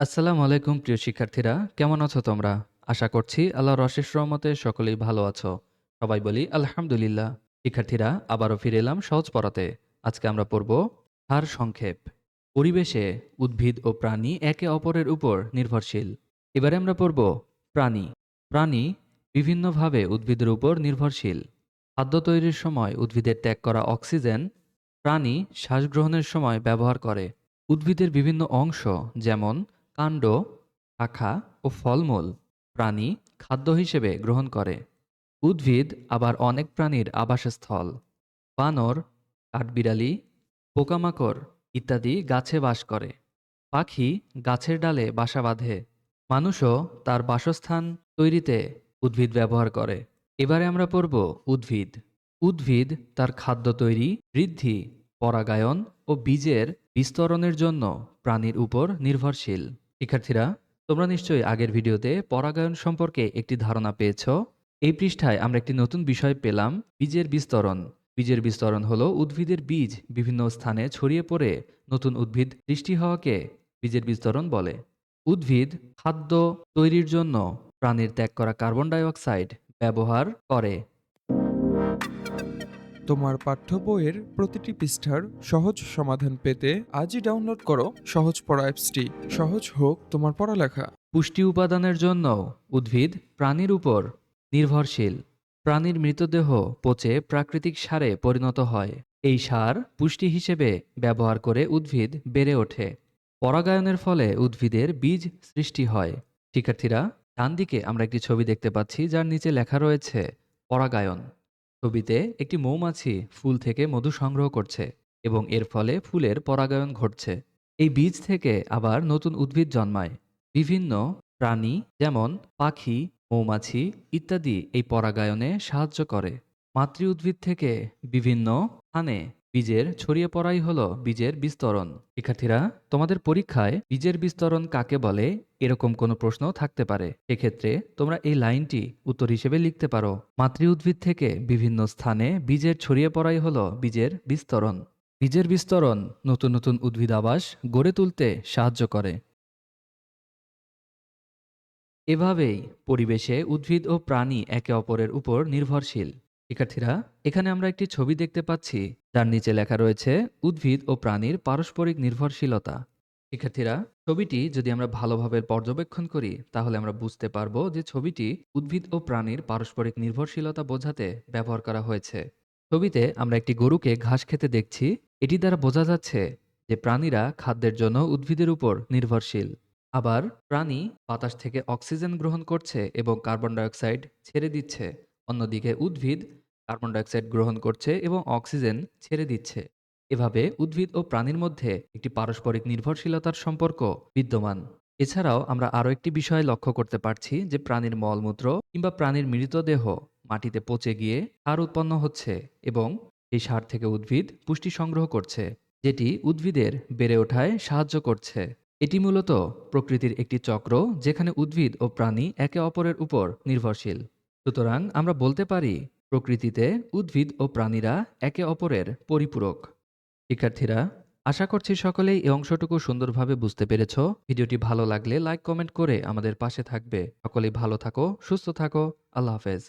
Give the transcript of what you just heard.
আসসালামু আলাইকুম, প্রিয় শিক্ষার্থীরা। কেমন আছো তোমরা? আশা করছি আল্লাহর অশেষ রহমতে সকলেই ভালো আছো। সবাই বলি, আলহামদুলিল্লাহ। শিক্ষার্থীরা, আবারও ফিরে এলাম সহজ পড়াতে। আজকে আমরা পড়ব হার সংক্ষেপ। পরিবেশে উদ্ভিদ ও প্রাণী একে অপরের উপর নির্ভরশীল। এবারে আমরা পড়ব প্রাণী। প্রাণী বিভিন্নভাবে উদ্ভিদের উপর নির্ভরশীল। খাদ্য তৈরির সময় উদ্ভিদের ত্যাগ করা অক্সিজেন প্রাণী শ্বাসগ্রহণের সময় ব্যবহার করে। উদ্ভিদের বিভিন্ন অংশ যেমন কাণ্ড, শাখা ও ফলমূল প্রাণী খাদ্য হিসেবে গ্রহণ করে। উদ্ভিদ আবার অনেক প্রাণীর আবাসস্থল। বানর, কাঠবিড়ালি, পোকামাকড় ইত্যাদি গাছে বাস করে। পাখি গাছের ডালে বাসা বাঁধে। মানুষও তার বাসস্থান তৈরিতে উদ্ভিদ ব্যবহার করে। এবারে আমরা পড়ব উদ্ভিদ। উদ্ভিদ তার খাদ্য তৈরি, বৃদ্ধি, পরাগায়ন ও বীজের বিস্তরণের জন্য প্রাণীর উপর নির্ভরশীল। শিক্ষার্থীরা, তোমরা নিশ্চয়ই আগের ভিডিওতে পরাগায়ন সম্পর্কে একটি ধারণা পেয়েছ। এই পৃষ্ঠায় আমরা একটি নতুন বিষয় পেলাম, বীজের বিস্তরণ। বীজের বিস্তরণ হলো উদ্ভিদের বীজ বিভিন্ন স্থানে ছড়িয়ে পড়ে নতুন উদ্ভিদ সৃষ্টি হওয়াকে বীজের বিস্তরণ বলে। উদ্ভিদ খাদ্য তৈরির জন্য প্রাণীর ত্যাগ করা কার্বন ডাই অক্সাইড ব্যবহার করে। তোমার পাঠ্য বইয়ের প্রতিটি পৃষ্ঠার সহজ সমাধান পেতে আজই ডাউনলোড করো সহজ পড়া অ্যাপসটি সহজ হোক তোমার পড়ালেখা। পুষ্টি উপাদানের জন্য উদ্ভিদ প্রাণীর উপর নির্ভরশীল। প্রাণীর মৃতদেহ পচে প্রাকৃতিক সারে পরিণত হয়। এই সার পুষ্টি হিসেবে ব্যবহার করে উদ্ভিদ বেড়ে ওঠে। পরাগায়নের ফলে উদ্ভিদের বীজ সৃষ্টি হয়। শিক্ষার্থীরা ডান দিকে আমরা একটি ছবি দেখতে পাচ্ছি যার নিচে লেখা রয়েছে, পরাগায়ন। ছবিতে একটি মৌমাছি ফুল থেকে মধু সংগ্রহ করছে এবং এর ফলে ফুলের পরাগায়ন ঘটছে। এই বীজ থেকে আবার নতুন উদ্ভিদ জন্মায়। বিভিন্ন প্রাণী যেমন পাখি, মৌমাছি ইত্যাদি এই পরাগায়নে সাহায্য করে। মাতৃ উদ্ভিদ থেকে বিভিন্ন স্থানে বীজের ছড়িয়ে পড়াই হলো বীজের বিস্তরণ। শিক্ষার্থীরা, তোমাদের পরীক্ষায় বীজের বিস্তরণ কাকে বলে এরকম কোনো প্রশ্ন থাকতে পারে। এক্ষেত্রে তোমরা এই লাইনটি উত্তর হিসেবে লিখতে পারো। মাতৃ উদ্ভিদ থেকে বিভিন্ন স্থানে বীজের ছড়িয়ে পড়াই হলো বীজের বিস্তরণ। বীজের বিস্তরণ নতুন নতুন উদ্ভিদ আবাস গড়ে তুলতে সাহায্য করে। এভাবেই পরিবেশে উদ্ভিদ ও প্রাণী একে অপরের উপর নির্ভরশীল। শিক্ষার্থীরা, এখানে আমরা একটি ছবি দেখতে পাচ্ছি। যার নিচে লেখা রয়েছে, উদ্ভিদ ও প্রাণীর পারস্পরিক নির্ভরশীলতা। শিক্ষার্থীরা, ছবিটি যদি আমরা ভালোভাবে পর্যবেক্ষণ করি, তাহলে আমরা বুঝতে পারব যে ছবিটি উদ্ভিদ ও প্রাণীর পারস্পরিক নির্ভরশীলতা বোঝাতে ব্যবহার করা হয়েছে। ছবিতে আমরা একটি গরুকে ঘাস খেতে দেখছি। এটি দ্বারা বোঝা যাচ্ছে যে প্রাণীরা খাদ্যের জন্য উদ্ভিদের উপর নির্ভরশীল। আবার প্রাণী বাতাস থেকে অক্সিজেন গ্রহণ করছে এবং কার্বন ডাইঅক্সাইড ছেড়ে দিচ্ছে। অন্যদিকে উদ্ভিদ কার্বন ডাইঅক্সাইড গ্রহণ করছে এবং অক্সিজেন ছেড়ে দিচ্ছে। এভাবে উদ্ভিদ ও প্রাণীর মধ্যে একটি পারস্পরিক নির্ভরশীলতার সম্পর্ক বিদ্যমান। এছাড়াও আমরা আরও একটি বিষয় লক্ষ্য করতে পারছি যে প্রাণীর মলমূত্র কিংবা প্রাণীর মৃতদেহ মাটিতে পচে গিয়ে সার উৎপন্ন হচ্ছে এবং এই সার থেকে উদ্ভিদ পুষ্টি সংগ্রহ করছে, যেটি উদ্ভিদের বেড়ে ওঠায় সাহায্য করছে। এটি মূলত প্রকৃতির একটি চক্র যেখানে উদ্ভিদ ও প্রাণী একে অপরের উপর নির্ভরশীল। সুতরাং আমরা বলতে পারি, প্রকৃতিতে উদ্ভিদ ও প্রাণীরা একে অপরের পরিপূরক। শিক্ষার্থীরা, আশা করছি সকলেই এই অংশটুকু সুন্দরভাবে বুঝতে পেরেছ। ভিডিওটি ভালো লাগলে লাইক, কমেন্ট করে আমাদের পাশে থাকবে। সকলেই ভালো থাকো, সুস্থ থাকো। আল্লাহ হাফেজ।